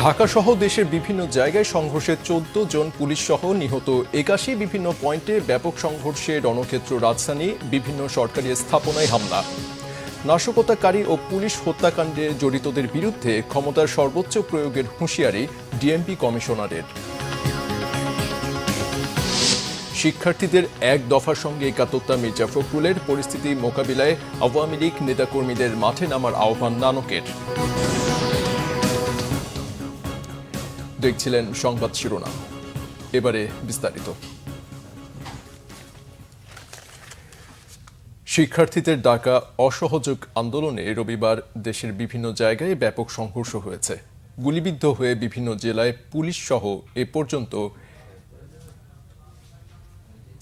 ঢাকা সহ দেশের বিভিন্ন জায়গায় সংঘর্ষে চোদ্দ জন পুলিশ সহ নিহত একাশি বিভিন্ন পয়েন্টে ব্যাপক সংঘর্ষে রণক্ষেত্র রাজধানী, বিভিন্ন সরকারি স্থাপনায় হামলা। নাশকতাকারী ও পুলিশ হত্যাকাণ্ডে জড়িতদের বিরুদ্ধে ক্ষমতার সর্বোচ্চ প্রয়োগের হুঁশিয়ারি ডিএমপি কমিশনারের। শিক্ষার্থীদের এক দফার সঙ্গে একাত্মতা মির্জা ফখরুলের পরিস্থিতি মোকাবিলায় আওয়ামী লীগ নেতাকর্মীদের মাঠে নামার আহ্বান নানকের। দেখছিলেন সংবাদ শিরোনাম। এবারে বিস্তারিত। শিক্ষার্থীদের ডাকা অসহযোগ আন্দোলনে রবিবার দেশের বিভিন্ন জায়গায় ব্যাপক সংঘর্ষ হয়েছে। গুলিবিদ্ধ হয়ে বিভিন্ন জেলায় পুলিশ সহ এ পর্যন্ত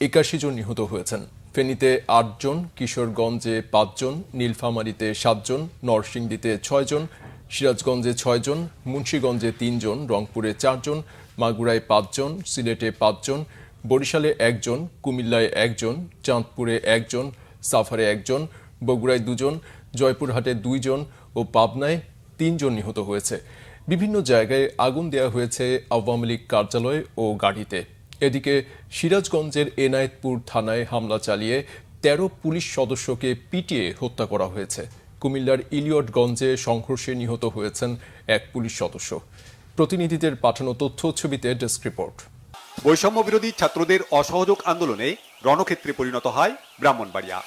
একাশি জন নিহত হয়েছেন। ফেনীতে আটজন, কিশোরগঞ্জে পাঁচজন, নীলফামারীতে সাতজন, নরসিংদীতে ছয়জন সিরাজগঞ্জে ছয়জন, মুন্সীগঞ্জে তিনজন, রংপুরে চারজন, মাগুরায় পাঁচজন, সিলেটে পাঁচজন, বরিশালে একজন, কুমিল্লায় একজন, চাঁদপুরে একজন সাফারে একজন, বগুড়ায় দুজন, জয়পুরহাটে দুইজন ও পাবনায় তিনজন নিহত হয়েছে। বিভিন্ন জায়গায় আগুন দেওয়া হয়েছে আওয়ামী লীগ কার্যালয় ও গাড়িতে। এদিকে সিরাজগঞ্জের এনায়েতপুর থানায় হামলা চালিয়ে তেরো পুলিশ সদস্যকে পিটিয়ে হত্যা করা হয়েছে। কুমিল্লার ইলিয়টগঞ্জে সংঘর্ষে নিহত হয়েছেন এক পুলিশ সদস্য। প্রতিনিধিদের পাঠানো তথ্য ছবিতে ডেস্ক রিপোর্ট। বৈষম্য বিরোধী ছাত্রদের অসহযোগ আন্দোলনে রণক্ষেত্রে পরিণত হয় ব্রাহ্মণবাড়িয়া।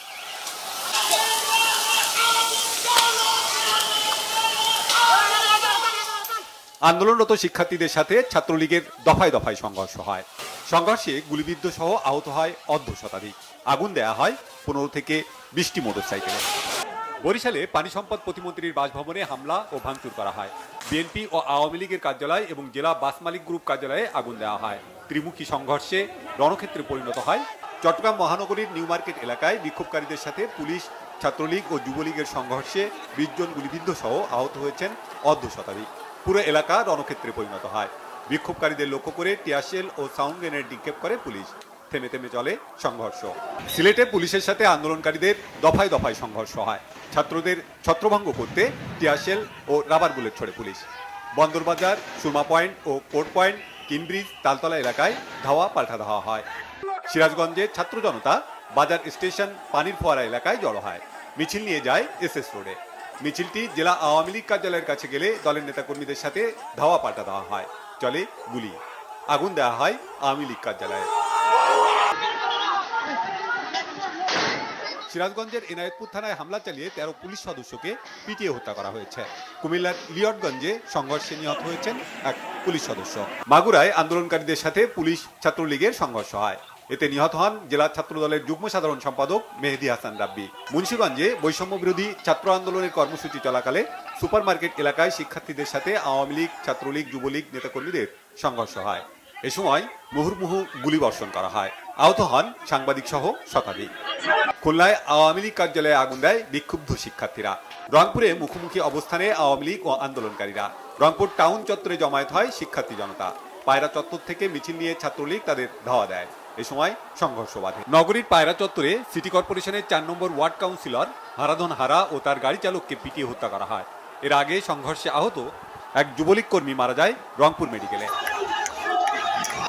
আন্দোলনরত শিক্ষার্থীদের সাথে ছাত্রলীগের দফায় দফায় সংঘর্ষ হয়। সংঘর্ষে গুলিবিদ্ধ সহ আহত হয় অর্ধ শতাধিক। আগুন দেয়া হয় পনেরো থেকে বিশটি মোটরসাইকেলে। বরিশালে পানি সম্পদ প্রতিমন্ত্রীর বাসভবনে হামলা ও ভাঙচুর করা হয়। বিএনপি ও আওয়ামী লীগের কার্যালয় এবং জেলা বাস মালিক গ্রুপ কার্যালয়ে আগুন দেওয়া হয়। ত্রিমুখী সংঘর্ষে রণক্ষেত্রে পরিণত হয়। চট্টগ্রাম মহানগরীর নিউ মার্কেট এলাকায় বিক্ষোভকারীদের সাথে পুলিশ, ছাত্রলীগ ও যুবলীগের সংঘর্ষে বিশ জন গুলিবিদ্ধ সহ আহত হয়েছেন অর্ধ শতাধিক। পুরো এলাকা রণক্ষেত্রে পরিণত হয়। বিক্ষোভকারীদের লক্ষ্য করে টিয়াশেল ও সাউন্ড গ্রেনেড নিক্ষেপ করে পুলিশ। থেমে থেমে চলে সংঘর্ষ। সিলেটে পুলিশের সাথে আন্দোলনকারীদের দফায় দফায় সংঘর্ষ হয়। ছাত্রদের ছত্রভঙ্গ করতে টিয়াশেল ও রাবার বুলেট ছড়ে পুলিশ। বন্দরবাজার সুরমা পয়েন্ট ও কোর্ট পয়েন্ট, কিনব্রিজ, তালতলা এলাকায় ধাওয়া পাল্টা ধাওয়া হয়। সিরাজগঞ্জে ছাত্র জনতা বাজার স্টেশন পানির ফোয়ারা এলাকায় জড়ো হয়। মিছিল নিয়ে যায় এসএস রোডে। মিছিলটি জেলা আওয়ামী লীগ কার্যালয়ের কাছে গেলে দলের নেতাকর্মীদের সাথে ধাওয়া পাল্টা দেওয়া হয়। চলে গুলি। আগুন দেওয়া হয় আওয়ামী লীগ কার্যালয়ে। সিরাজগঞ্জের এনায়েতপুর থানায় হামলা চালিয়ে তেরো পুলিশ সদস্যকে পিটিয়ে হত্যা করা হয়েছে। কুমিল্লার লিয়টগঞ্জে সংঘর্ষে নিহত হয়েছেন এক পুলিশ সদস্য। মাগুরায় আন্দোলনকারীদের সাথে পুলিশ ছাত্রলীগের সংঘর্ষ হয়। এতে নিহত হন জেলা ছাত্র দলের যুগ্ম সাধারণ সম্পাদক মেহেদি হাসান রাব্বি। মুন্সীগঞ্জে বৈষম্য বিরোধী ছাত্র আন্দোলনের কর্মসূচি চলাকালে সুপারমার্কেট এলাকায় শিক্ষার্থীদের সাথে আওয়ামী লীগ, ছাত্রলীগ, যুবলীগ, নেতাকর্মীদের সংঘর্ষ হয়। এ সময় মুহুর্মুহু গুলিবর্ষণ করা হয়। আহত হন সাংবাদিক সহ শতাধিক। খুলনায় আওয়ামী লীগ কার্যালয়ে আগুন দেয় বিক্ষুব্ধ শিক্ষার্থীরা। রংপুরে মুখোমুখি অবস্থানে আওয়ামী লীগ ও আন্দোলনকারীরা। রংপুর টাউন চত্বরে জমায়েত হয় শিক্ষার্থী জনতা। পায়রা চত্বর থেকে মিছিল নিয়ে ছাত্রলীগ তাদের ধাওয়া দেয়। এ সময় সংঘর্ষ বাধে। নগরীর পায়রা চত্বরে সিটি কর্পোরেশনের চার নম্বর ওয়ার্ড কাউন্সিলর হারাধন হারা ও তার গাড়ি চালককে পিটিয়ে হত্যা করা হয়। এর আগে সংঘর্ষে আহত এক যুবলীগ কর্মী মারা যায় রংপুর মেডিকেলে।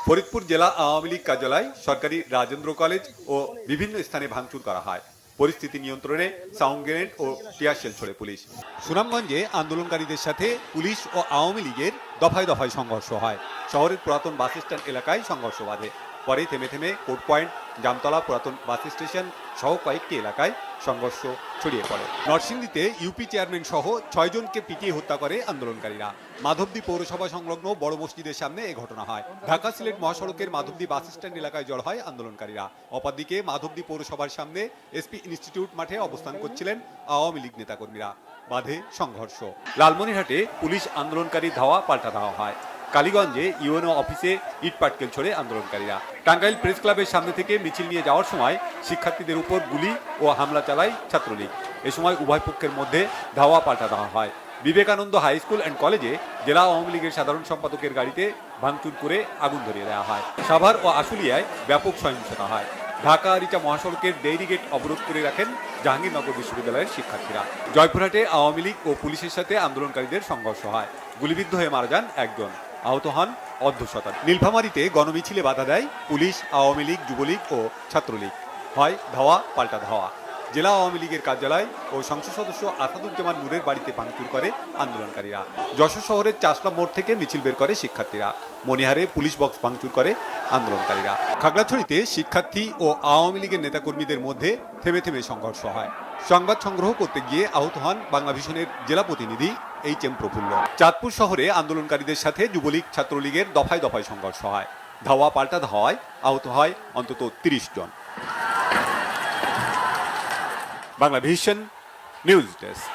ফরিদপুর জেলা আওয়ামী লীগ কার্যালয়, সরকারি রাজেন্দ্র কলেজ ও বিভিন্ন স্থানে ভাঙচুর করা হয়। পরিস্থিতি নিয়ন্ত্রণে সাউন্ড গ্রেনেড ও টিয়ার শেল ছড়ে পুলিশ। সুনামগঞ্জে আন্দোলনকারীদের সাথে পুলিশ ও আওয়ামী লীগের দফায় দফায় সংঘর্ষ হয়। শহরের পুরাতন বাস স্ট্যান্ড এলাকায় সংঘর্ষ বাধে। পরে থেমে থেমে কোর্ট পয়েন্ট, জামতলা পুরাতন বাস স্টেশন সহ কয়েকটি এলাকায় সংঘর্ষ ছড়িয়ে পড়ে। নরসিংদীতে ইউপি চেয়ারম্যান সহ ছয়জনকে পিটিয়ে হত্যা করে আন্দোলনকারীরা। মাধবদী পৌরসভা সংলগ্ন বড় মসজিদের সামনে এ ঘটনা হয়। ঢাকা সিলেট মহাসড়কের মাধবদী বাস স্ট্যান্ড এলাকায় জড় হয় আন্দোলনকারীরা। অপরদিকে মাধবদী পৌরসভার সামনে এসপি ইনস্টিটিউট মাঠে অবস্থান করছিলেন আওয়ামী লীগ নেতাকর্মীরা। বাধে সংঘর্ষ। লালমনিরহাটে পুলিশ আন্দোলনকারী ধাওয়া পাল্টা ধাওয়া হয়। কালীগঞ্জে ইউএনও অফিসে ইট পাটকেল ছড়ে আন্দোলনকারীরা। টাঙ্গাইল প্রেস ক্লাবের সামনে থেকে মিছিল নিয়ে যাওয়ার সময় শিক্ষার্থীদের উপর গুলি ও হামলা চালায় ছাত্রলীগ। এ সময় উভয় পক্ষের মধ্যে ধাওয়া পাল্টা দেওয়া হয়। বিবেকানন্দ হাই স্কুল অ্যান্ড কলেজে জেলা আওয়ামী লীগের সাধারণ সম্পাদকের গাড়িতে ভাঙচুর করে আগুন ধরিয়ে দেওয়া হয়। সাভার ও আশুলিয়ায় ব্যাপক সহিংসতা হয়। ঢাকা আরিচা মহাসড়কের ডেইরি গেট অবরোধ করে রাখেন জাহাঙ্গীরনগর বিশ্ববিদ্যালয়ের শিক্ষার্থীরা। জয়পুরহাটে আওয়ামী লীগ ও পুলিশের সাথে আন্দোলনকারীদের সংঘর্ষ হয়। গুলিবিদ্ধ হয়ে মারা যান একজন। আহত হন অর্ধ অর্ধশতাধিক নীলফামারীতে গণমিছিলে বাধা দেয় পুলিশ, আওয়ামী লীগ, যুবলীগ ও ছাত্রলীগ। হয় ধাওয়া, পাল্টা ধাওয়া। জেলা আওয়ামী লীগের কার্যালয় ও সংসদ সদস্য আসাদুজ্জামান নূরের বাড়িতে ভাঙচুর করে আন্দোলনকারীরা। যশোর শহরের চাষলা মোড় থেকে মিছিল বের করে শিক্ষার্থীরা। মনিহারে পুলিশ বক্স ভাঙচুর করে আন্দোলনকারীরা। খাগড়াছড়িতে শিক্ষার্থী ও আওয়ামী লীগের নেতাকর্মীদের মধ্যে থেমে থেমে সংঘর্ষ হয়। সংবাদ সংগ্রহ করতে গিয়ে আহত হন বাংলা ভিশনের জেলা প্রতিনিধি এইচ এম প্রফুল্ল। চাঁদপুর শহরে আন্দোলনকারীদের সাথে যুবলীগ ছাত্রলীগের দফায় দফায় সংঘর্ষ হয়। ধাওয়া পাল্টা ধাওয়ায় আহত হয় অন্তত তিরিশ জন। Bangla news desk.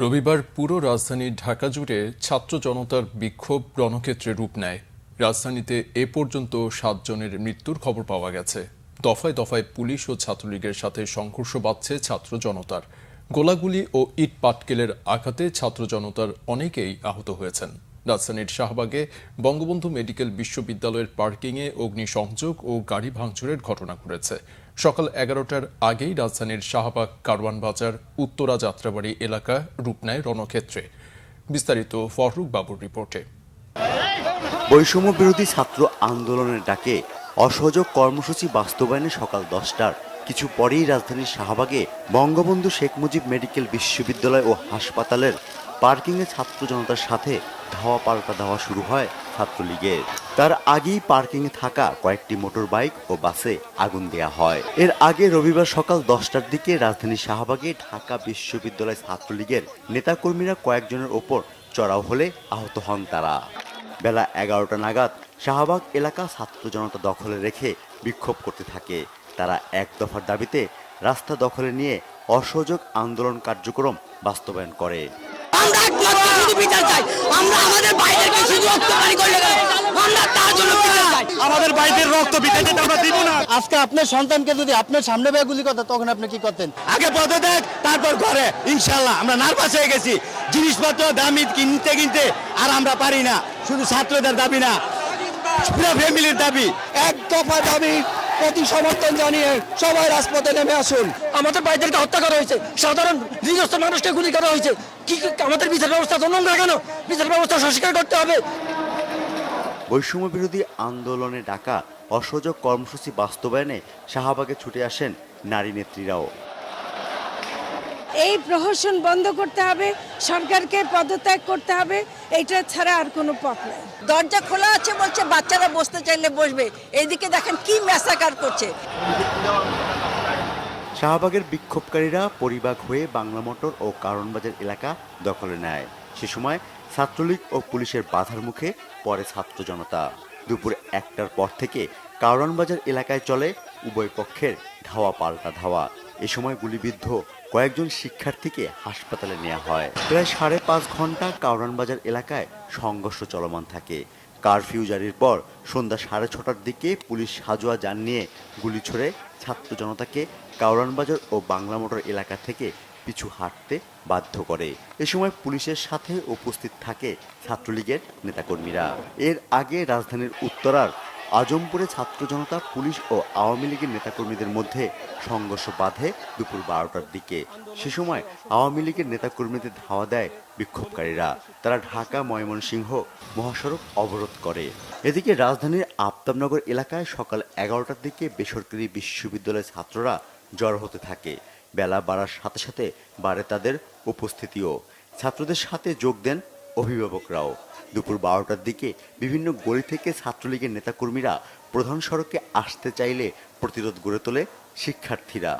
রবিবার পুরো রাজধানী ঢাকা জুড়ে ছাত্র জনতার বিক্ষোভ রণক্ষেত্রে রূপ নেয়। রাজধানীতে এ পর্যন্ত সাতজনের মৃত্যুর খবর পাওয়া গেছে। দফায় দফায় পুলিশ ও ছাত্রলীগের সাথে সংঘর্ষ বাড়ছে ছাত্র জনতার। গোলাগুলি ও ইট পাটকেলের আঘাতে ছাত্র জনতার অনেকেই আহত হয়েছেন। রাজধানীর শাহবাগে বঙ্গবন্ধু মেডিকেল বিশ্ববিদ্যালয়ের পার্কিংয়ে অগ্নিসংযোগ ও গাড়ি ভাঙচুরের ঘটনা ঘটেছে। সকাল এগারোটার আগেই রাজধানীর শাহবাগ কারওয়ান বাজার উত্তরা যাত্রাবাড়ি এলাকা রূপনায় রণক্ষেত্রে। বিস্তারিত ফররুক বাবুর রিপোর্টে। বৈষম্য বিরোধী ছাত্র আন্দোলনের ডাকে অসহযোগ কর্মসূচি বাস্তবায়নে সকাল দশটার কিছু পরেই রাজধানীর শাহবাগে বঙ্গবন্ধু শেখ মুজিব মেডিকেল বিশ্ববিদ্যালয় ও হাসপাতালের পার্কিংয়ে ছাত্র জনতার সাথে ধাওয়া পাল্টা ধাওয়া শুরু হয় ছাত্রলীগের। তার আগেই পার্কিংয়ে থাকা কয়েকটি মোটর বাইক ও বাসে আগুন দেয়া হয়। এর আগে রবিবার সকাল দশটার দিকে রাজধানীর শাহবাগে ঢাকা বিশ্ববিদ্যালয় ছাত্রলীগের নেতাকর্মীরা কয়েকজনের ওপর চড়াও হলে আহত হন তারা। বেলা এগারোটা নাগাদ শাহবাগ এলাকা ছাত্র জনতা দখলে রেখে বিক্ষোভ করতে থাকে। তারা এক দফার দাবিতে রাস্তা দখলে নিয়ে অসহযোগ আন্দোলন কার্যক্রম বাস্তবায়ন করে। আমাদের রক্ত আমরা দিব না। আজকে আপনার সন্তানকে যদি আপনার সামনে বেয়ে গুলি করতেন তখন আপনি কি করতেন? আগে পদে দেখ তারপর ঘরে। ইনশাল্লাহ আমরা নার্ভাস হয়ে গেছি। জিনিসপত্র দামি কিনতে কিনতে আর আমরা পারি না। শুধু ছাত্রদের দাবি না পুরো ফ্যামিলির দাবি। এক দফা দাবি প্রতি সমর্থন জানিয়ে সবাই রাজপথে নেমে আসুন। আমাদের বাইদেরকে হত্যা করা হয়েছে। সাধারণ নিজস্ব মানুষকে গুলি করা হয়েছে। কি আমাদের বিচার ব্যবস্থা তো নোংরা কেন? বিচার ব্যবস্থা সংস্কার করতে হবে। বৈষম্য বিরোধী আন্দোলনে ডাকা অসহযোগ কর্মসূচি বাস্তবায়নে শাহবাগে ছুটে আসেন নারী নেত্রীরাও। এই প্রহসন বন্ধ করতে হবে সরকারকে পদত্যাগ করতে হবে এইটা ছাড়া আর কোনো পথ নেই। দরজা খোলা আছে বলছে বাচ্চারা বসতে চাইলে বসবে। এইদিকে দেখেন কি ম্যাসাকার করছে। শাহবাগের বিক্ষোভকারীরা পরিবাগ হয়ে বাংলা মোটর ও কারণবাজার এলাকা দখলে নেয়। সে সময় ছাত্রলীগ ও পুলিশের বাধার মুখে পরে ছাত্র জনতা। দুপুর একটার পর থেকে কারণবাজার এলাকায় চলে উভয় পক্ষের ধাওয়া পাল্টা ধাওয়া। এ সময় গুলিবিদ্ধ কয়েকজন শিক্ষার্থীকে হাসপাতালে নেওয়া হয়। প্রায় সাড়ে পাঁচ ঘণ্টা কারণবাজার এলাকায় সংঘর্ষ চলমান থাকে। কারফিউ জারির পর সন্ধ্যা সাড়ে ছটার দিকে পুলিশ সাজোয়া যান নিয়ে গুলি ছড়ে ছাত্র জনতাকে কাউরানবাজার ও বাংলা মোটর এলাকা থেকে পিছু হাঁটতে বাধ্য করে। এ সময় পুলিশের সাথে উপস্থিত থাকে ছাত্রলীগের নেতাকর্মীরা। এর আগে রাজধানীর উত্তরার আজমপুরে ছাত্র জনতা, পুলিশ ও আওয়ামী লীগের নেতাকর্মীদের মধ্যে সংঘর্ষ বাধে দুপুর বারোটার দিকে। সে সময় আওয়ামী লীগের নেতাকর্মীদের ধাওয়া দেয় বিক্ষোভকারীরা। তারা ঢাকা, ময়মনসিংহ মহাসড়ক অবরোধ করে। এদিকে রাজধানীর আফতাবনগর এলাকায় সকাল এগারোটার দিকে বেসরকারি বিশ্ববিদ্যালয়ের ছাত্ররা জড়ো হতে থাকে। বেলা বাড়ার সাথে সাথে বাড়ে তাদের উপস্থিতিও। ছাত্রদের সাথে যোগ দেন অভিভাবকরাও। দুপুর বারোটার দিকে বিভিন্ন গলি থেকে ছাত্রলীগের নেতাকর্মীরা প্রধান সড়কে আসতে চাইলে প্রতিরোধ গড়ে তোলে শিক্ষার্থীরা।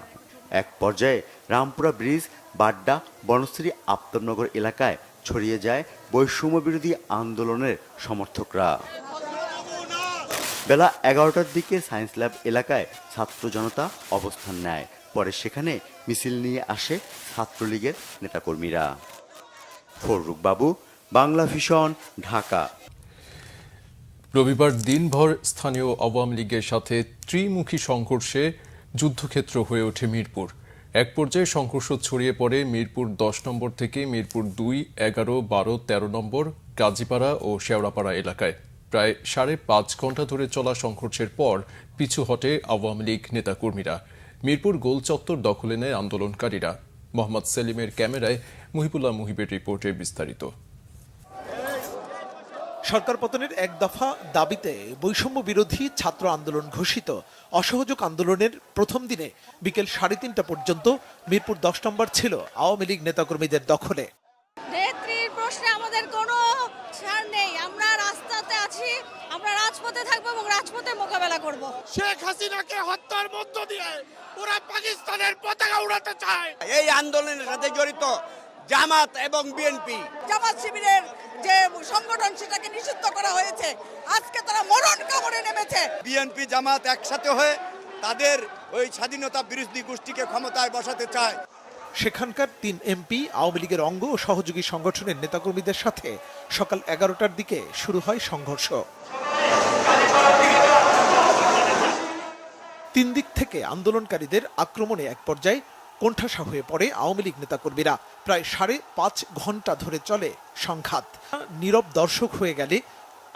এক পর্যায়ে রামপুরা ব্রিজ, বাড্ডা, বনশ্রী আফতাবনগর এলাকায় ছড়িয়ে যায় বৈষম্য বিরোধী আন্দোলনের সমর্থকরা। বেলা এগারোটার দিকে সায়েন্স ল্যাব এলাকায় ছাত্র জনতা অবস্থান নেয়। পরে সেখানে মিছিল নিয়ে আসে ছাত্রলীগের নেতাকর্মীরা। ফররুক বাবু বাংলা ভিশন ঢাকা। রবিবার দিনভর স্থানীয় আওয়ামী লীগের সাথে ত্রিমুখী সংঘর্ষে যুদ্ধক্ষেত্র হয়ে ওঠে মিরপুর। এক পর্যায়ে সংঘর্ষ ছড়িয়ে পড়ে মিরপুর দশ নম্বর থেকে মিরপুর দুই, এগারো, বারো, তেরো নম্বর কাজীপাড়া ও শেওড়াপাড়া এলাকায়। প্রায় সাড়ে পাঁচ ঘণ্টা ধরে চলা সংঘর্ষের পর পিছু হটে আওয়ামী লীগ নেতাকর্মীরা। মিরপুর গোল চত্বর দখলে নেয় আন্দোলনকারীরা। মোহাম্মদ সেলিমের ক্যামেরায় মুহিবুল্লাহ মুহিবের রিপোর্টে বিস্তারিত। সরকার পতনের এক দফা দাবিতে বৈষম্য বিরোধী ছাত্র আন্দোলন ঘোষিত। অসহযোগ আন্দোলনের প্রথম দিনে বিকেল সাড়ে তিনটা পর্যন্ত মিরপুর দশ নম্বর ছিল আওয়ামী লীগ নেতাকর্মীদের দখলে। নেত্রীর প্রশ্নে আমাদের কোনো ছাড় নেই। আমরা রাস্তাতে আছি আমরা রাজপথে থাকব এবং রাজপথে মোকাবেলা করব। শেখ হাসিনাকে হত্যার মধ্য দিয়ে ওরা পাকিস্তানের পতাকা উড়াতে চায়। এই আন্দোলনের সাথে জড়িত জামাত এবং বিএনপি। জামাত শিবিরের যে সংগঠন সেটাকে নিষিদ্ধ করা হয়েছে। আজকে তারা মরণ কামড়ে নেমেছে। বিএনপি জামাত একসাথে হয়ে তাদের ওই স্বাধীনতা বিরোধী গোষ্ঠীকে ক্ষমতায় বসাতে চায়। সেখানকার তিন এমপি আওয়ামী লীগের অঙ্গ ও সহযোগী সংগঠনের নেতাকর্মীদের সাথে সকাল এগারোটার দিকে শুরু হয় সংঘর্ষ। তিন দিক থেকে আন্দোলনকারীদের আক্রমণে এক পর্যায়ে কোণঠাসা হয়ে পড়ে আওয়ামী লীগ নেতাকর্মীরা। প্রায় সাড়ে পাঁচ ঘণ্টা ধরে চলে সংঘাত। নীরব দর্শক হয়ে গেলে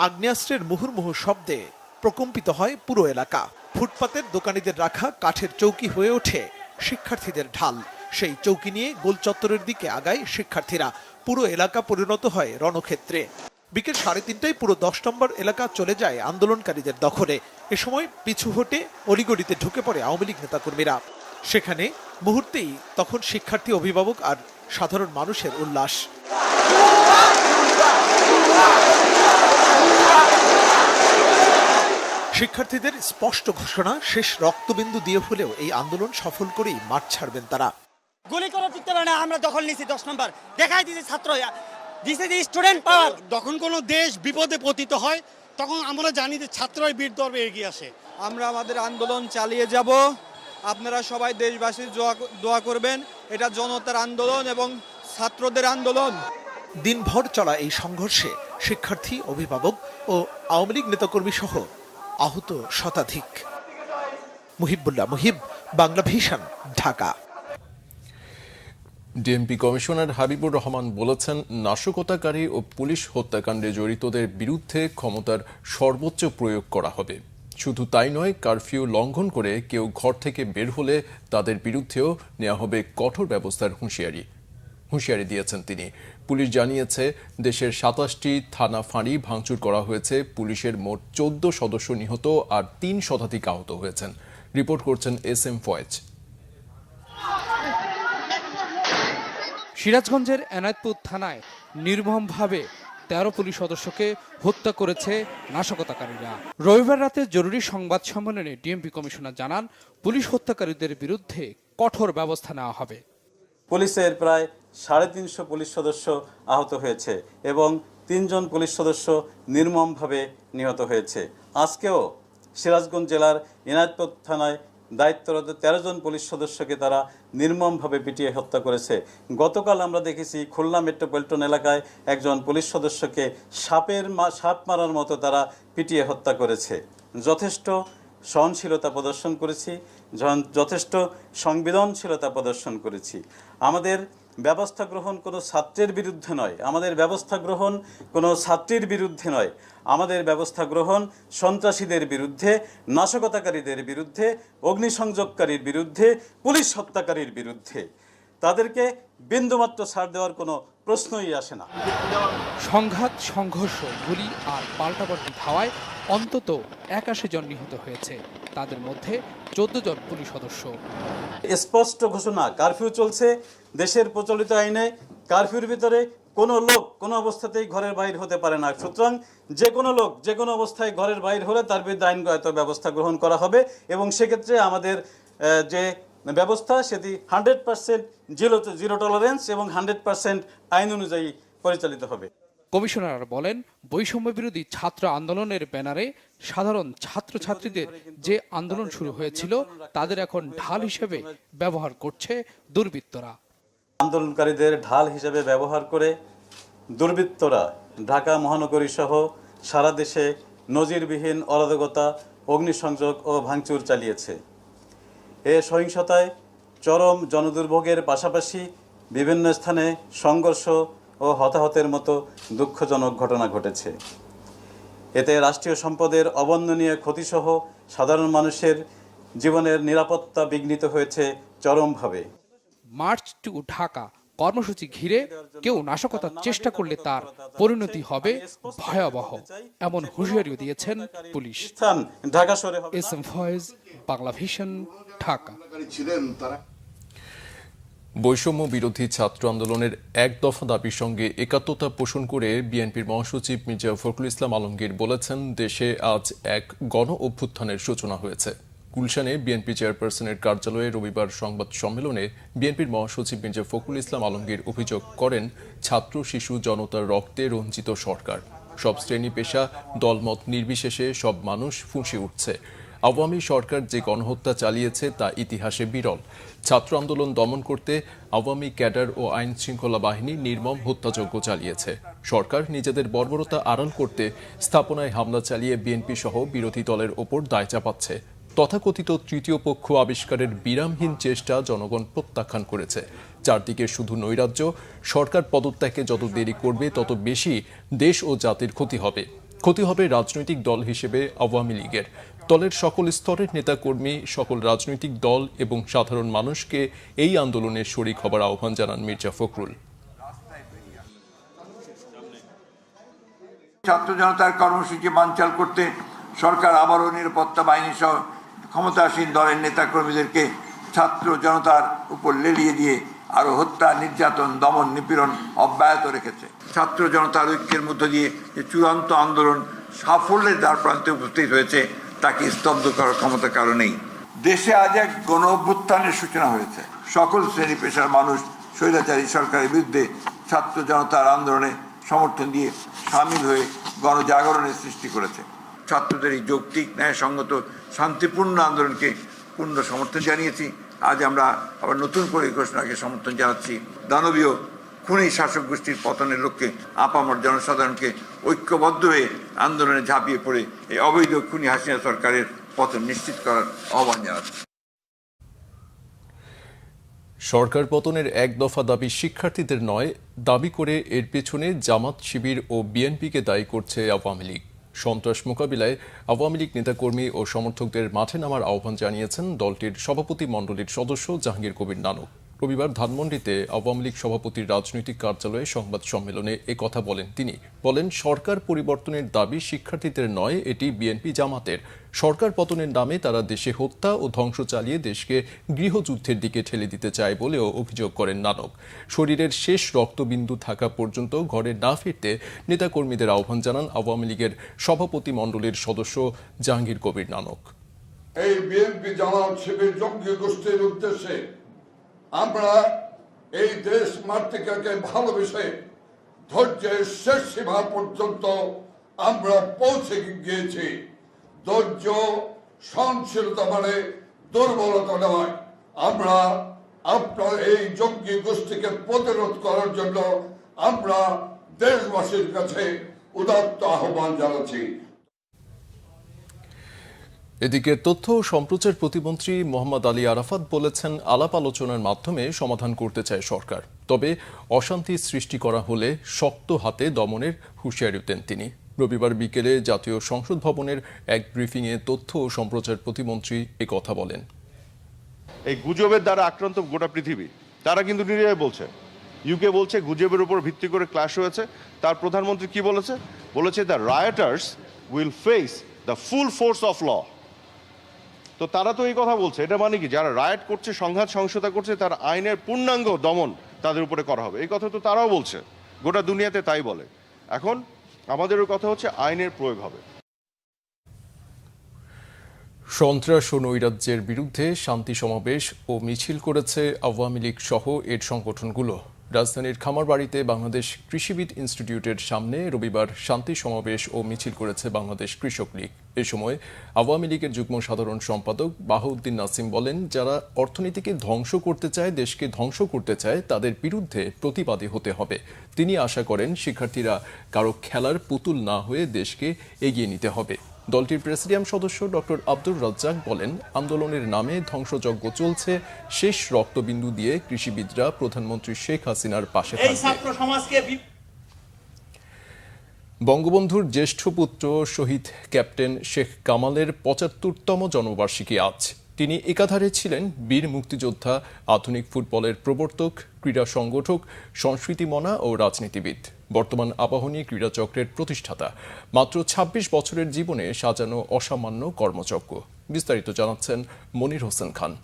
আগ্নেয়াস্ত্রের মুহুর্মুহু শব্দে প্রকম্পিত হয় পুরো এলাকা। ফুটপাতের দোকানিদের রাখা কাঠের চৌকি হয়ে ওঠে শিক্ষার্থীদের ঢাল। সেই চৌকি নিয়ে গোল চত্বরের দিকে আগায় শিক্ষার্থীরা। পুরো এলাকা পরিণত হয় রণক্ষেত্রে। বিকেল সাড়ে তিনটায় পুরো দশ নম্বর এলাকা চলে যায় আন্দোলনকারীদের দখলে। এ সময় পিছু হটে অলিগলিতে ঢুকে পড়ে আওয়ামী লীগ নেতাকর্মীরা। সেখানে মুহূর্তেই তখন শিক্ষার্থী অভিভাবক আর সাধারণ মানুষের উল্লাস। শিক্ষার্থীদের স্পষ্ট ঘোষণা শেষ রক্তবিন্দু দিয়ে হলেও এই আন্দোলন সফল করেই মাঠ ছাড়বেন তারা। গুলি করে দিতে পারে না আমরা দখল নিছি দশ নম্বর। দেখাই দিয়েছি ছাত্র দিছে যে স্টুডেন্ট পাওয়ার যখন কোনো দেশ বিপদে পতিত হয় তখন আমরা জানি যে ছাত্রই বীর দর্বে এগিয়ে আসে। আমরা আমাদের আন্দোলন চালিয়ে যাব। আপনারা সবাই দেশবাসী দোয়া করবেন। এটা জনতার আন্দোলন এবং ছাত্রদের আন্দোলন। দিনভর চলা এই সংঘর্ষে শিক্ষার্থী অভিভাবক ও আওয়ামী লীগ নেতাকর্মী সহ আহত শতাধিক। Muhibullah Muhib Bangla Vision Dhaka. DMP commissioner Habibur Rahman বলেছেন নাশকতাকারী ও পুলিশ হত্যাকাণ্ডে জড়িতদের বিরুদ্ধে ক্ষমতার সর্বোচ্চ প্রয়োগ করা হবে। শুধু তাই নয়, কারফিউ লঙ্ঘন করে কেউ ঘর থেকে বের হলে তাদের বিরুদ্ধেও নেওয়া হবে কঠোর ব্যবস্থার হুঁশিয়ারি। হুঁশিয়ারি দিয়েছেন তিনি। পুলিশ জানিয়েছে, দেশের সাতাশটি থানা ফাঁড়ি ভাঙচুর করা হয়েছে। পুলিশের মোট চোদ্দ সদস্য নিহত আর তিন শতাধিক আহত হয়েছেন। রিপোর্ট করছেন এস এম ফয়েজ। সিরাজগঞ্জের এনায়তপুর থানায় নির্মমভাবে তেরো পুলিশ সদস্যকে হত্যা করেছে নাশকতাকারীরা। রবিবার রাতে জরুরি সংবাদ সম্মেলনে ডিএমপি কমিশনার জানান, পুলিশ হত্যাকারীদের বিরুদ্ধে কঠোর ব্যবস্থা নেওয়া হবে। পুলিশের প্রায় সাড়ে তিনশো পুলিশ সদস্য আহত হয়েছে এবং তিনজন পুলিশ সদস্য নির্মমভাবে নিহত হয়েছে। আজকেও সিরাজগঞ্জ জেলার ইনায়তপুর থানায় দায়িত্বরত তেরো জন পুলিশ সদস্যকে তারা নির্মমভাবে পিটিয়ে হত্যা করেছে। গতকাল আমরা দেখেছি খুলনা মেট্রোপলিটন এলাকায় একজন পুলিশ সদস্যকে সাপের মা, সাপ মারার মতো তারা পিটিয়ে হত্যা করেছে। যথেষ্ট সহনশীলতা প্রদর্শন করেছি যথেষ্ট সংবেদনশীলতা প্রদর্শন করেছি। আমাদের ব্যবস্থা গ্রহণ কোনো ছাত্রের বিরুদ্ধে নয়। আমাদের ব্যবস্থা গ্রহণ কোনো ছাত্রীর বিরুদ্ধে নয়। আমাদের ব্যবস্থা গ্রহণ সন্ত্রাসীদের বিরুদ্ধে নাশকতাকারীদের বিরুদ্ধে অগ্নিসংযোগকারীর বিরুদ্ধে পুলিশ হত্যাকারীর বিরুদ্ধে। তাদেরকে বিন্দুমাত্র ছাড় দেওয়ার কোনো প্রশ্নই আসে না। সংঘাত সংঘর্ষ গুলি আর পাল্টাপাল্টি ধাওয়ায় অন্তত একাশি জন নিহত হয়েছে। তাদের মধ্যে চোদ্দ জন পুলিশ সদস্য। স্পষ্ট ঘোষণা কারফিউ চলছে। দেশের প্রচলিত আইনে কারফিউর ভিতরে কোনো লোক কোনো অবস্থাতেই ঘরের বাইর হতে পারে না। সুতরাং যে কোনো লোক যে কোনো অবস্থায় ঘরের বাইর হলে তার বিরুদ্ধে আইনগত ব্যবস্থা গ্রহণ করা হবে এবং সেক্ষেত্রে আমাদের যে ব্যবস্থা সেটি hundred percent zero zero tolerance এবং হান্ড্রেড পার্সেন্ট আইন অনুযায়ী পরিচালিত হবে। কমিশনার বলেন বৈষম্য বিরোধী ছাত্র আন্দোলনের ব্যানারে সাধারণ ছাত্রছাত্রীদের যে আন্দোলন শুরু হয়েছিল তাদের এখন ঢাল হিসেবে ব্যবহার করছে দুর্বৃত্তরা। আন্দোলনকারীদের ঢাল হিসেবে ব্যবহার করে দুর্বৃত্তরা ঢাকা মহানগরী সহ সারা দেশে নজিরবিহীন অরাজকতা, অগ্নিসংযোগ ও ভাঙচুর চালিয়েছে। এ সহিংসতায় চরম জনদুর্ভোগের পাশাপাশি বিভিন্ন স্থানে সংঘর্ষ ও হতাহতের মতো দুঃখজনক ঘটনা ঘটেছে। এতে রাষ্ট্রীয় সম্পদের অবর্ণনীয় ক্ষতিসহ সাধারণ মানুষের জীবনের নিরাপত্তা বিঘ্নিত হয়েছে চরমভাবে। মার্চ টু ঢাকা কর্মসূচি ঘিরে কেউ নাশকতার চেষ্টা করলে তার পরিণতি হবে ভয়াবহ এমন হুঁশিয়ারিও দিয়েছেন পুলিশ। স্থান ঢাকা শহরে হবে S M Foyez Bangla Vision Dhaka. বৈষম্য বিরোধী ছাত্র আন্দোলনের এক দফা দাবির সঙ্গে একাত্মতা পোষণ করে বিএনপির মহাসচিব মির্জা ফখরুল ইসলাম আলমগীর বলেছেন দেশে আজ এক গণ অভ্যুত্থানের সূচনা হয়েছে। গুলশানে বিএনপি চেয়ারপারসনের কার্যালয়ে রবিবার সংবাদ সম্মেলনে বিএনপির মহাসচিব মির্জা ফখরুল ইসলাম আলমগীর অভিযোগ করেন, ছাত্র, শিশু, জনতার রক্তে রঞ্জিত সরকার। সব শ্রেণি পেশা, দলমত নির্বিশেষে সব মানুষ ফুঁসে উঠছে। আওয়ামী সরকার যে গণহত্যা চালিয়েছে তা ইতিহাসে বিরল। ছাত্র আন্দোলন দমন করতে আওয়ামী ক্যাডার ও আইন শৃঙ্খলা বাহিনী নির্মম হত্যাযজ্ঞ চালিয়েছে। সরকার নিজেদের বর্বরতা আড়াল করতে স্থাপনায় হামলা চালিয়ে বিএনপি সহ বিরোধী দলের ওপর দায় চাপাচ্ছে। তথাকথিত তৃতীয় পক্ষ আবিষ্কারের বিরামহীন চেষ্টা জনগণ প্রত্যাখ্যান করেছে। চারদিকে শুধু নৈরাজ্য, সরকার পদত্যাগে যত দেরি করবে, তত বেশি দেশ ও জাতির ক্ষতি হবে। ক্ষতি হবে রাজনৈতিক দল হিসেবে আওয়ামী লীগের। দলের সকল স্তরের নেতাকর্মী, সকল রাজনৈতিক দল এবং সাধারণ মানুষকে এই আন্দোলনে শরিক হবার আহ্বান জানান মির্জা ফখরুল। ছাত্র জনতার কর্মসূচি বানচাল করতে সরকার আবারও নিরাপত্তা বাহিনী সহ ক্ষমতাসীন দলের নেতাকর্মীদেরকে ছাত্র জনতার উপর লেলিয়ে দিয়ে আরও হত্যা, নির্যাতন, দমন, নিপীড়ন অব্যাহত রেখেছে। ছাত্র জনতার ঐক্যের মধ্য দিয়ে যে চূড়ান্ত আন্দোলন সাফল্যের দ্বার প্রান্তে উপস্থিত হয়েছে, তাকে স্তব্ধ করার ক্ষমতা কারও নেই। দেশে আজ এক গণ অভ্যুত্থানের সূচনা হয়েছে। সকল শ্রেণি পেশার মানুষ স্বৈরাচারী সরকারের বিরুদ্ধে ছাত্র জনতার আন্দোলনে সমর্থন দিয়ে সামিল হয়ে গণজাগরণের সৃষ্টি করেছে। ছাত্রদের এই যৌক্তিক, ন্যায়সঙ্গত, শান্তিপূর্ণ আন্দোলনকে পূর্ণ সমর্থন জানিয়েছি। আজ আমরা আবার নতুন করে এই ঘোষণাকে সমর্থন জানাচ্ছি। দানবীয় খুনি শাসক গোষ্ঠীর পতনের লক্ষ্যে আপামর জনসাধারণকে ঐক্যবদ্ধ হয়ে আন্দোলনে ঝাঁপিয়ে পড়ে এই অবৈধ খুনি হাসিনা সরকারের পতন নিশ্চিত করার আহ্বান জানাচ্ছি। সরকার পতনের এক দফা দাবি শিক্ষার্থীদের নয়, দাবি করে এর পেছনে জামাত শিবির ও বিএনপিকে দায়ী করছে আওয়ামী লীগ। সন্ত্রাস মোকাবিলায় আওয়ামী লীগ নেতাকর্মী ও সমর্থকদের মাঠে নামার আহ্বান জানিয়েছেন দলটির সভাপতি মণ্ডলীর সদস্য জাহাঙ্গীর কবির নানক। রবিবার ধানমন্ডিতে আওয়ামী লীগ সভাপতির রাজনৈতিক কার্যালয়ে সংবাদ সম্মেলনে এ কথা বলেন তিনি। বলেন, সরকার পরিবর্তনের দাবি শিক্ষার্থীদের নয়, এটি বিএনপি জামাতের। সরকার পতনের নামে তারা দেশে হত্যা ও ধ্বংস চালিয়ে দেশকে গৃহযুদ্ধের দিকে ঠেলে দিতে চায় বলেও অভিযোগ করেন নানক। শরীরের শেষ রক্তবিন্দু থাকা পর্যন্ত ঘরে না ফিরতে নেতাকর্মীদের আহ্বান জানান আওয়ামী লীগের সভাপতি মণ্ডলীর সদস্য জাহাঙ্গীর কবির নানক। এই বিএনপি জামাত শিবির জঙ্গি গোষ্ঠীর উদ্দেশ্যে আমরা এই দেশ মাতৃকাকে ভালোবেসে ধৈর্যের শেষ সীমা পর্যন্ত আমরা পৌঁছে গিয়েছি। ধৈর্য সহনশীলতা মানে দুর্বলতা নয়। আমরা আপনার এই জঙ্গি গোষ্ঠীকে প্রতিরোধ করার জন্য আমরা দেশবাসীর কাছে উদাত্ত আহ্বান জানাচ্ছি। এদিকে তথ্য ও সম্প্রচার প্রতিমন্ত্রী মোহাম্মদ আলী আরাফাত বলেছেন, আলাপ আলোচনার মাধ্যমে সমাধান করতে চায় সরকার। তবে অশান্তি সৃষ্টি করা হলে শক্ত হাতে দমনের হুঁশিয়ারি দেন তিনি। রবিবার বিকেলে জাতীয় সংসদ ভবনের এক ব্রিফিংয়ে তথ্য ও সম্প্রচার প্রতিমন্ত্রী কথা বলেন। এই গুজবের দ্বারা আক্রান্ত গোটা পৃথিবী, তারা কিন্তু নিরীহ বলছে। ইউকে বলছে, গুজবের উপর ভিত্তি করে ক্লাশ হয়েছে। তার প্রধানমন্ত্রী কি বলেছে? বলেছে the rioters will face the full force of law তো তারা তো এই কথা বলছে। এটা মানে কি? যারা রায়ট করছে, সংঘাত সহিংসতা করছে, তার আইনের পূর্ণাঙ্গ দমন তাদের উপরে করা হবে। এই কথা তো তারাও বলছে। গোটা দুনিয়াতে তাই বলে। এখন আমাদেরও কথা হচ্ছে আইনের প্রয়োগ হবে। সন্ত্রাস ও নৈরাজ্যের বিরুদ্ধে শান্তি সমাবেশ ও মিছিল করেছে আওয়ামী লীগ সহ এর সংগঠনগুলো। রাজধানীর খামারবাড়িতে বাংলাদেশ কৃষিবিদ ইনস্টিটিউটের সামনে রবিবার শান্তি সমাবেশ ও মিছিল করেছে বাংলাদেশ কৃষক লীগ। এ সময় আওয়ামী লীগের যুগ্ম সাধারণ সম্পাদক বাহাউদ্দিন নাসিম বলেন, যারা অর্থনীতিকে ধ্বংস করতে চায়, দেশকে ধ্বংস করতে চায়, তাদের বিরুদ্ধে প্রতিবাদী হতে হবে। তিনি আশা করেন, শিক্ষার্থীরা কারও খেলার পুতুল না হয়ে দেশকে এগিয়ে নিতে হবে। দলটির প্রেসিডিয়াম সদস্য ডক্টর আব্দুর রাজ্জাক বলেন আন্দোলনের নামে ধ্বংসযজ্ঞ চলছে শেষ রক্তবিন্দু দিয়ে কৃষিবিদরা প্রধানমন্ত্রী শেখ হাসিনার পাশে থাকবে। বঙ্গবন্ধুর জ্যেষ্ঠ পুত্র শহীদ ক্যাপ্টেন শেখ কামালের পঁচাত্তরতম জন্মবার্ষিকী আজ। তিনি একাধারে ছিলেন বীর মুক্তিযোদ্ধা আধুনিক ফুটবলের প্রবর্তক ক্রীড়া সংগঠক সংস্কৃতি মনা ও রাজনীতিবিদ। বর্তমান আবাহনী ক্রীড়া চক্রের প্রতিষ্ঠাতা। মাত্র ২৬ বছরের জীবনে সাজানো অসামান্য কর্মযজ্ঞ। বিস্তারিত জানাচ্ছেন মনির হোসেন খান।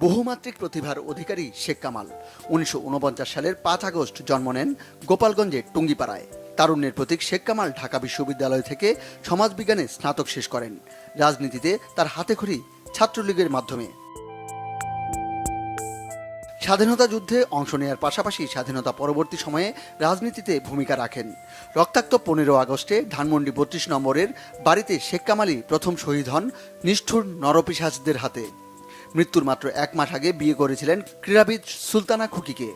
বহুমাত্রিক প্রতিভার অধিকারী শেখ কামাল। উনিশশো উনপঞ্চাশ সালের পাঁচ আগস্ট জন্ম নেন গোপালগঞ্জের টুঙ্গিপাড়ায়। তারুণ্যের প্রতীক শেখ কামাল ঢাকা বিশ্ববিদ্যালয় থেকে সমাজবিজ্ঞানে স্নাতক শেষ করেন। রাজনীতিতে তার হাতেখড়ি ছাত্রলীগের মাধ্যমে। স্বাধীনতা যুদ্ধে অংশ নেওয়ার পাশাপাশি স্বাধীনতা পরবর্তী সময়ে রাজনীতিতে ভূমিকা রাখেন। রক্তাক্ত পনেরো আগস্টে ধানমন্ডি বত্রিশ নম্বরের বাড়িতে শেখ কামালি প্রথম শহীদ হন নিষ্ঠুর নরপিসাজদের হাতে। মৃত্যুর মাত্র এক মাস আগে বিয়ে করেছিলেন ক্রীড়াবিদ সুলতানা খুকিকে।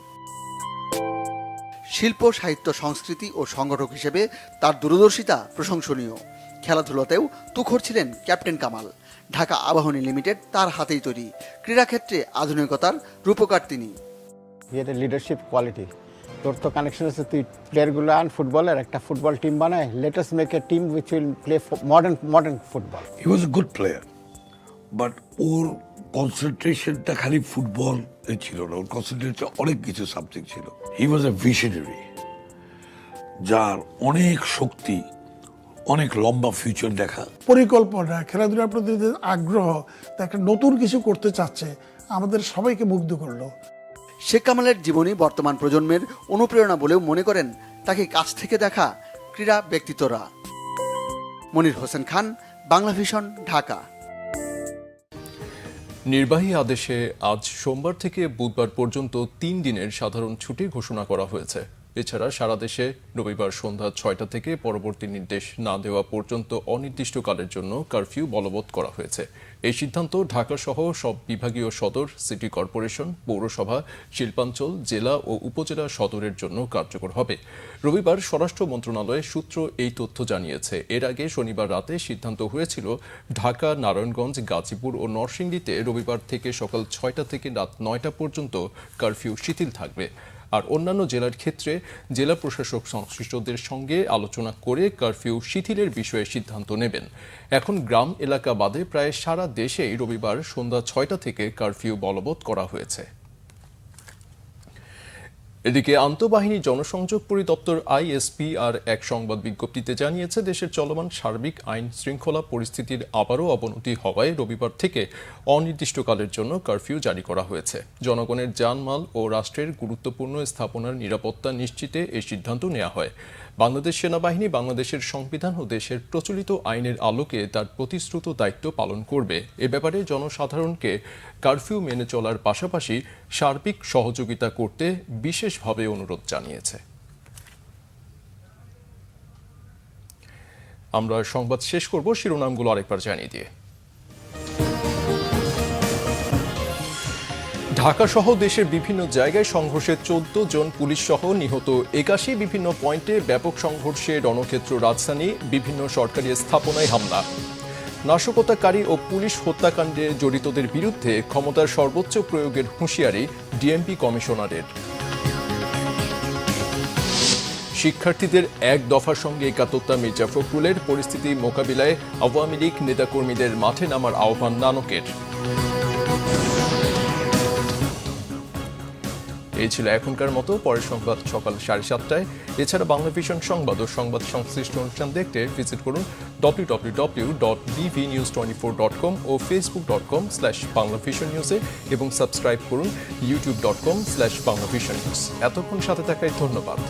শিল্প, সাহিত্য, সংস্কৃতি ও সংগঠক হিসেবে তার দূরদর্শিতা প্রশংসনীয়। খেলাধুলাতেও তুখর ছিলেন ক্যাপ্টেন কামাল। ঢাকা আবাহনী লিমিটেড তার হাতেই তৈরি। ক্রীড়াক্ষেত্রে আধুনিকতার রূপকার তিনি। এটা লিডারশিপ কোয়ালিটি তোর তো কানেকশন আছে তুই প্লেয়ারগুলো আন ফুটবলের একটা ফুটবল টিম বানায় latest make a team which will play modern modern football he was a good player but ওর কনসেন্ট্রেশনটা খালি ফুটবল ছিল না। ওর কনসেন্ট্রেশন অনেক কিছু সাবজেক্ট ছিল। হি ওয়াজ এ ভিশনারি যার অনেক শক্তি অনেক লম্বা ফিউচার দেখা। পরিকল্পনা খেলাধুলার প্রতি আগ্রহ তা একটা নতুন কিছু করতে চাচ্ছে আমাদের সবাইকে মুগ্ধ করল। শেখ কামালের জীবনী বর্তমান প্রজন্মের অনুপ্রেরণা বলেও মনে করেন তাকে কাছ থেকে দেখা ক্রীড়া ব্যক্তিত্বরা। মনির হোসেন খান বাংলা ভিশন ঢাকা। নির্বাহী আদেশে আজ সোমবার থেকে বুধবার পর্যন্ত তিন দিনের সাধারণ ছুটি ঘোষণা করা হয়েছে। এছাড়া সারা দেশে রবিবার সন্ধ্যা ছয়টা থেকে পরবর্তী নির্দেশ না দেওয়া পর্যন্ত অনির্দিষ্টকালের জন্য কারফিউ বলবৎ করা হয়েছে। এই সিদ্ধান্ত ঢাকা সহ সব বিভাগীয় সদর, সিটি কর্পোরেশন, পৌরসভা, শিল্পাঞ্চল, জেলা ও উপজেলা সদরের জন্য কার্যকর হবে। রবিবার স্বরাষ্ট্র মন্ত্রণালয় সূত্র এই তথ্য জানিয়েছে। এর আগে শনিবার রাতে সিদ্ধান্ত হয়েছিল, ঢাকা, নারায়ণগঞ্জ, গাজীপুর ও নরসিংদীতে রবিবার থেকে সকাল ছয়টা থেকে রাত নয়টা পর্যন্ত কারফিউ শিথিল থাকবে। আর অন্যান্য জেলার ক্ষেত্রে জেলা প্রশাসক সংশ্লিষ্টদের সঙ্গে আলোচনা করে কারফিউ শিথিলের বিষয়ে সিদ্ধান্ত নেবেন। এখন গ্রাম এলাকা বাদে প্রায় সারা দেশেই রবিবার সন্ধ্যা ছয়টা থেকে কারফিউ বলবৎ করা হয়েছে। এদিকে আন্তঃবাহিনী জনসংযোগ পরিদপ্তর আইএসপি আর এক সংবাদ বিজ্ঞপ্তিতে জানিয়েছে, দেশের চলমান সার্বিক আইন শৃঙ্খলা পরিস্থিতির আবারও অবনতি হওয়ায় রবিবার থেকে অনির্দিষ্টকালের জন্য কারফিউ জারি করা হয়েছে। জনগণের জানমাল ও রাষ্ট্রের গুরুত্বপূর্ণ স্থাপনার নিরাপত্তা নিশ্চিতে এই সিদ্ধান্ত নেওয়া হয়। বাংলাদেশ সেনাবাহিনী বাংলাদেশের সংবিধান ও দেশের প্রচলিত আইনের আলোকে তার প্রতিশ্রুত দায়িত্ব পালন করবে। এ ব্যাপারে জনসাধারণকে কারফিউ মেনে চলার পাশাপাশি সার্বিক সহযোগিতা করতে বিশেষভাবে অনুরোধ জানিয়েছে। আমরা সংবাদ শেষ করব, শিরোনামগুলো আরেকবার জানিয়ে দিয়ে। ঢাকা সহ দেশের বিভিন্ন জায়গায় সংঘর্ষে চোদ্দ জন পুলিশ সহ নিহত একাশি বিভিন্ন পয়েন্টে ব্যাপক সংঘর্ষে রণক্ষেত্র রাজধানী, বিভিন্ন সরকারি স্থাপনায় হামলা। নাশকতাকারী ও পুলিশ হত্যাকাণ্ডে জড়িতদের বিরুদ্ধে ক্ষমতার সর্বোচ্চ প্রয়োগের হুঁশিয়ারি ডিএমপি কমিশনারের। শিক্ষার্থীদের এক দফার সঙ্গে একাত্মতা মির্জা ফখরুলের পরিস্থিতি মোকাবিলায় আওয়ামী লীগ নেতাকর্মীদের মাঠে নামার আহ্বান নানকের। এই ছিল এখনকার মতো। পরের সংবাদ সকাল সাড়ে সাতটায়। এছাড়া বাংলা ভিশন সংবাদ ও সংবাদ সংশ্লিষ্ট অনুষ্ঠান দেখতে ভিজিট করুন W W W dot DV news twenty four dot com ও Facebook dot com slash Bangla vision নিউজে এবং সাবস্ক্রাইব করুন YouTube dot com slash Bangla Vision news এতক্ষণ সাথে থাকায় ধন্যবাদ।